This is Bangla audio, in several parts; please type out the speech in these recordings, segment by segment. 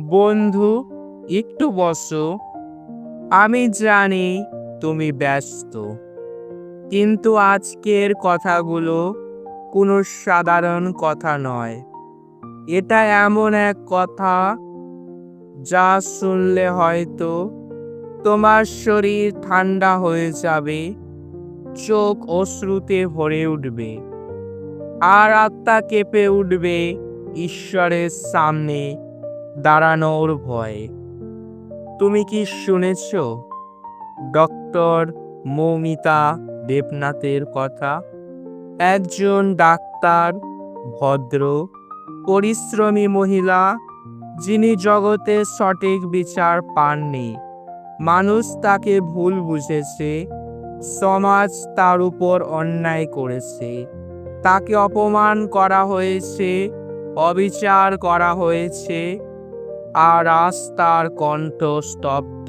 বন্ধু, একটু বসো। আমি জানি তুমি ব্যস্ত। কিন্তু আজকের কথাগুলো কোনো সাধারণ কথা নয়। এটা এমন এক কথা যা শুনলে হয়তো তোমার শরীর ঠান্ডা হয়ে যাবে, চোখ অশ্রুতে ভরে উঠবে, আর আত্মা কেঁপে উঠবে ঈশ্বরের সামনে। দাঁড়ানোর ভয়ে। তুমি কি শুনেছ? ডক্টর মৌমিতা দেবনাথের কথা? একজন ডাক্তার, ভদ্র, পরিশ্রমী মহিলা, যিনি জগতে সঠিক বিচার পাননি। মানুষ তাকে ভুল বুঝেছে, সমাজ তার উপর অন্যায় করেছে। তাকে অপমান করা হয়েছে, অবিচার করা হয়েছে আর রাস্তার কণ্ঠ স্তব্ধ।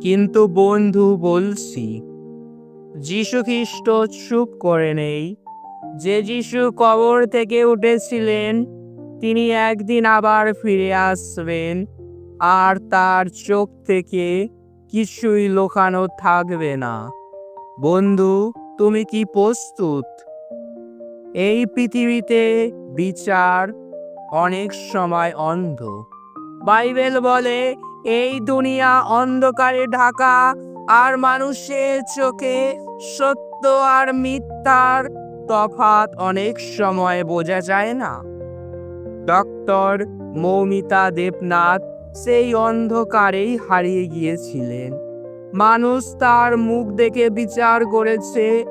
কিন্তু বন্ধু বলছি যীশু খ্রিস্ট চুপ করে নেই। যে যীশু কবর থেকে উঠেছিলেন, তিনি একদিন আবার ফিরে আসবেন, আর তার চোখ থেকে কিছুই লোকানো থাকবে না। বন্ধু, তুমি কি প্রস্তুত? এই পৃথিবীতে বিচার অনেক সময় অন্ধ। বাইবেল বলে, এই দুনিয়া অন্ধকারে ঢাকা, আর মানুষের চোখে সত্য আর মিথ্যার তফাৎ অনেক সময় বোঝা যায় না। ডক্টর মৌমিতা দেবনাথ সেই অন্ধকারেই হারিয়ে গিয়েছিলেন। মানুষ তার মুখ দেখে বিচার করেছে,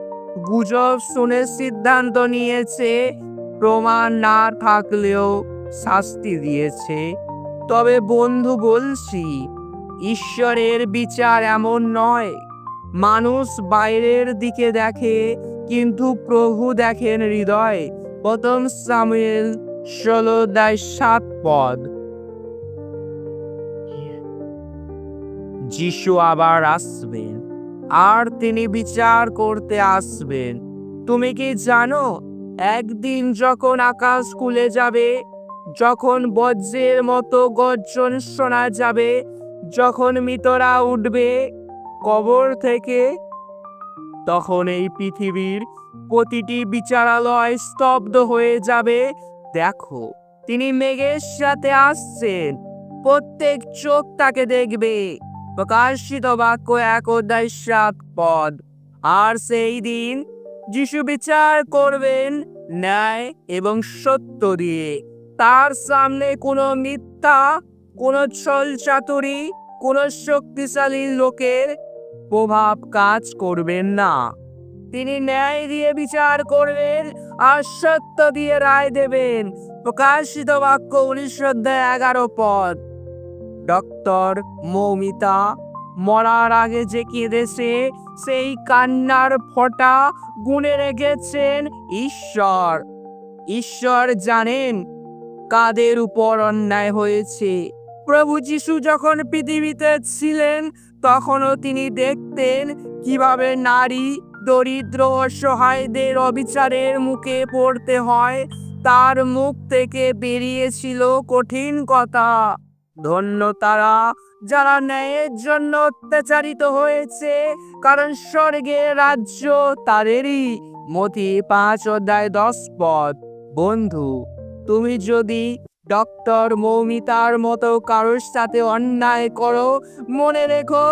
গুজব শুনে সিদ্ধান্ত নিয়েছে প্রমাণ না থাকলেও শাস্তি দিয়েছে। তবে বন্ধু বলছি, ঈশ্বরের বিচার এমন নয়। মানুষ বাইরের দিকে দেখে, কিন্তু প্রভু দেখেন হৃদয়। প্রথম সামুয়েল ষোলো দায় সাত পদ। যিশু আবার আসবেন। আর তিনি বিচার করতে আসবেন। তুমি কি জানো একদিন যখন আকাশ খুলে যাবে, যখন বজ্রের মতো গর্জন শোনা যাবে, যখন মৃতরা উঠবে কবর থেকে, তখন এই পৃথিবীর প্রতিটি বিচারালয় স্তব্ধ হয়ে যাবে। দেখো, তিনি মেঘের সাথে আসছেন। প্রত্যেক চোখ তাকে দেখবে। প্রকাশিত বাক্য এক অধ্যায় সাত পদ। আর সেই দিন যিশু বিচার করবেন ন্যায় এবং সত্য দিয়ে। তার সামনে কোনো মিথ্যা, কোনো ছল চাতুরি, কোনো শক্তিশালী লোকের প্রভাব কাজ করবেন না। তিনি ন্যায় দিয়ে বিচার করবেন আর সত্য দিয়ে রায় দেবেন। প্রকাশিত বাক্য উনিশ অধ্যায় এগারো পদ। ডক্টর মৌমিতা মরার আগে যে কেঁদেছে, সেই কান্নার ফোঁটা গুনে রেখেছেন ঈশ্বর। ঈশ্বর জানেন কাদের উপর অন্যায় হয়েছে। প্রভু যিশু যখন পৃথিবীতে ছিলেন, তখনও তিনি দেখতেন কীভাবে নারী, দরিদ্র অসহায়দের অবিচারের মুখে পড়তে হয়। তার মুখ থেকে বেরিয়েছিল কঠিন কথা। ধন্য তারা যারা ন্যায়ের জন্য অত্যাচারিত হয়েছে, কারণ স্বর্গের রাজ্য তাদেরই। মতি পাঁচ অধ্যায় দশ পদ। বন্ধু, তুমি যদি ডক্টর মৌমিতার মতো কারোর সাথে অন্যায় করো, মনে রেখো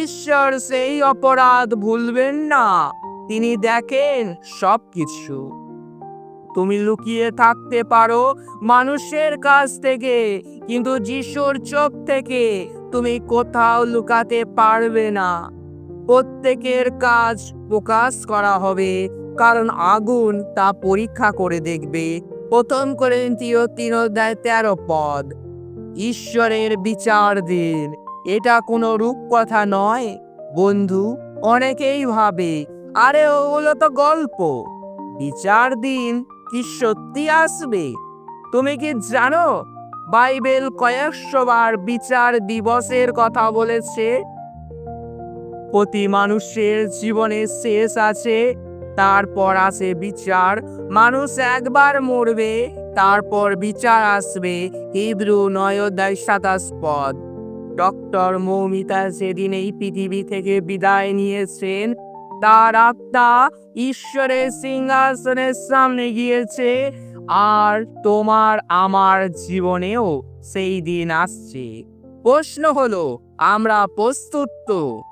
ঈশ্বর সেই অপরাধ ভুলবেন না। তিনি দেখেন সব কিছু তুমি লুকিয়ে থাকতে পারো মানুষের কাছ থেকে, কিন্তু যিশুর চোখ থেকে তুমি কোথাও লুকাতে পারবে না। প্রত্যেকের কাজ প্রকাশ করা হবে, কারণ আগুন তা পরীক্ষা করে দেখবে। প্রথম করিন্থীয় তিন অধ্যায় তেরো পদ। ঈশ্বরের বিচার দিন। এটা কোনো রূপকথা নয়। বন্ধু, অনেকেই ভাবে, আরে ওগুলো তো গল্প। বিচার দিন কি সত্যি আসবে? তুমি কি জানো? বাইবেল কয়েকশোবার বিচার দিবসের কথা বলেছে। প্রতি মানুষের জীবনে শেষ আছে, তারপর আসে বিচার। মানুষ একবার মরবে, তারপর বিচার আসবে, হিব্রু নয় অধ্যায় সাতাশ পদ। ডক্টর মৌমিতা সেদিন এই পৃথিবী থেকে বিদায় নিয়েছেন। তার আত্মা ঈশ্বরের সিংহাসনের সামনে গিয়েছে। আর তোমার আমার জীবনেও সেই দিন আসছে। প্রশ্ন হলো, আমরা প্রস্তুত তো?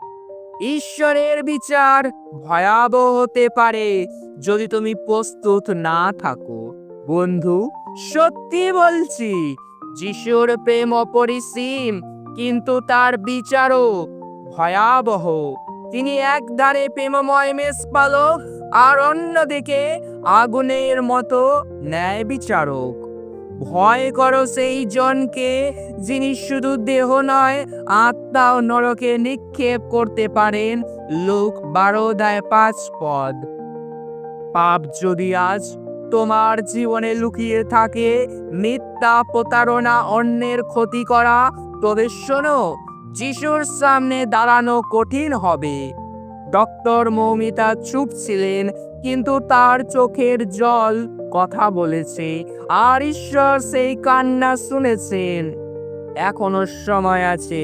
ঈশ্বরের বিচার ভয়াবহ হতে পারে যদি তুমি প্রস্তুত না থাকো। বন্ধু, সত্যি বলছি, যিশুর প্রেম অপরিসীম, কিন্তু তার বিচারও ভয়াবহ। তিনি একধারে প্রেমময় মেষ পালক আর অন্যদিকে আগুনের মতো ন্যায় বিচারক ভয় করো সেই জনকে, যিনি শুধু দেহ নয় আত্মাও নরকে নিক্ষেপ করতে পারেন। লোক বারো দায় পাঁচ পদ। পাপ যদি আজ তোমার জীবনে লুকিয়ে থাকে, মিথ্যা প্রতারণা অন্যের ক্ষতি করা, তবে শোনো, যিশুর সামনে দাঁড়ানো কঠিন হবে। ডক্টর মৌমিতা চুপ ছিলেন, কিন্তু তার চোখের জল কথা বলেছে আর ঈশ্বর সেই কান্না শুনেছেন। এখনও সময় আছে,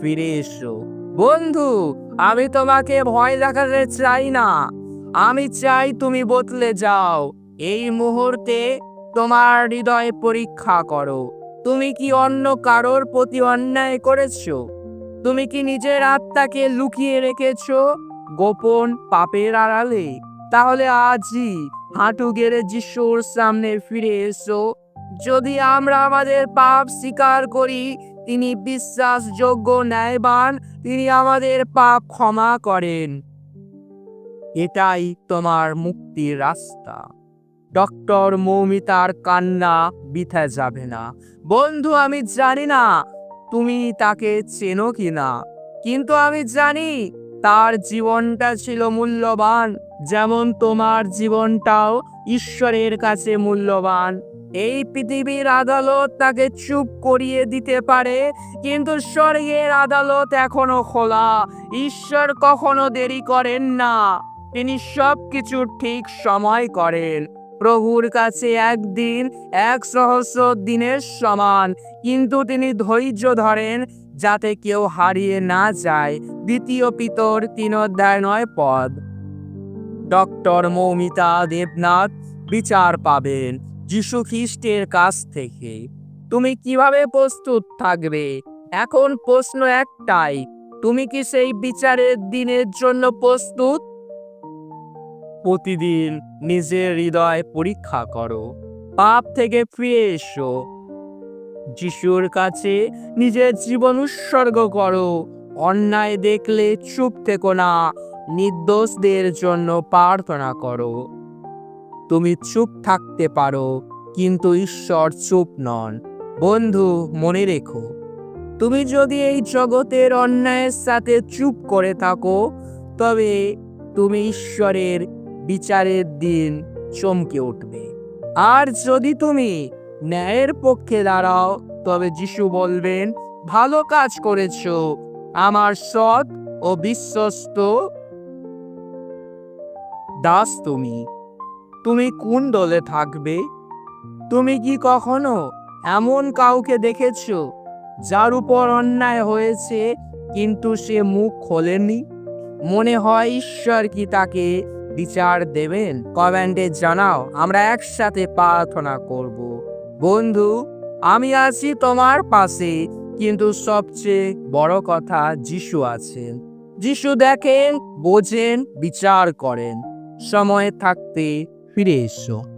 ফিরে এসো। বন্ধু, আমি তোমাকে ভয় দেখাতে চাই না। আমি চাই তুমি বদলে যাও। এই মুহূর্তে তোমার হৃদয় পরীক্ষা করো। তুমি কি অন্য কারোর প্রতি অন্যায় করেছ? তুমি কি নিজের আত্মাকে লুকিয়ে রেখেছো? গোপন পাপের আড়ালে। তাহলে আজই হাঁটু গেড়ে যিশুর সামনে ফিরে এসো। যদি আমরা আমাদের পাপ স্বীকার করি, তিনি বিশ্বাসযোগ্য ন্যায়বান, তিনি আমাদের পাপ ক্ষমা করেন। এটাই তোমার মুক্তির রাস্তা। ডক্টর মৌমিতার কান্না বিথা যাবে না। বন্ধু, আমি জানি না তুমি তাকে চেনো কি না কিন্তু আমি জানি তার জীবনটা ছিল মূল্যবান, যেমন তোমার জীবনটাও ঈশ্বরের কাছে মূল্যবান। এই পৃথিবীর আদালত তাকে চুপ করিয়ে দিতে পারে, কিন্তু স্বর্গের আদালত এখনও খোলা। ঈশ্বর কখনো দেরি করেন না, তিনি সব কিছু ঠিক সময় করেন। প্রভুর কাছে একদিন এক সহস্র দিনের সমান, কিন্তু তিনি ধৈর্য ধরেন যাতে কেউ হারিয়ে না যায়। দ্বিতীয় পিতর তিন অধ্যায় নয় পদ। ডক্টর মৌমিতা দেবনাথ বিচার পাবেন যিশু খ্রিস্টের কাছ থেকে। তুমি কীভাবে প্রস্তুত থাকবে? এখন প্রশ্ন একটাই, তুমি কি সেই বিচারের দিনের জন্য প্রস্তুত? প্রতিদিন নিজের হৃদয় পরীক্ষা করো, পাপ থেকে ফিরে এসো যিশুর কাছে নিজের জীবন উৎসর্গ করো। অন্যায় দেখলে চুপ থেকো না, নির্দোষদের জন্য প্রার্থনা করো। তুমি চুপ থাকতে পারো, কিন্তু ঈশ্বর চুপ নন। বন্ধু, মনে রেখো, তুমি যদি এই জগতের অন্যায়ের সাথে চুপ করে থাকো, তবে তুমি ঈশ্বরের বিচারের দিন চমকে উঠবে। আর যদি তুমি ন্যায়ের পক্ষে দাঁড়াও, তবে যিশু বলবেন, ভালো কাজ করেছ, আমার সৎ ও বিশ্বস্ত দাস তুমি। তুমি কোন দলে থাকবে? তুমি কি কখনো এমন কাউকে দেখেছ, যার উপর অন্যায় হয়েছে, কিন্তু সে মুখ খোলেনি? মনে হয় ঈশ্বর কি তাকে বিচার দেবেন? কমেন্টে জানাও, আমরা একসাথে প্রার্থনা করব। বন্ধু, আমি আছি তোমার পাশে, কিন্তু সবচেয়ে বড় কথা যিশু আছেন। যিশু দেখেন, বোঝেন, বিচার করেন। সময় থাকতে ফিরে এসো।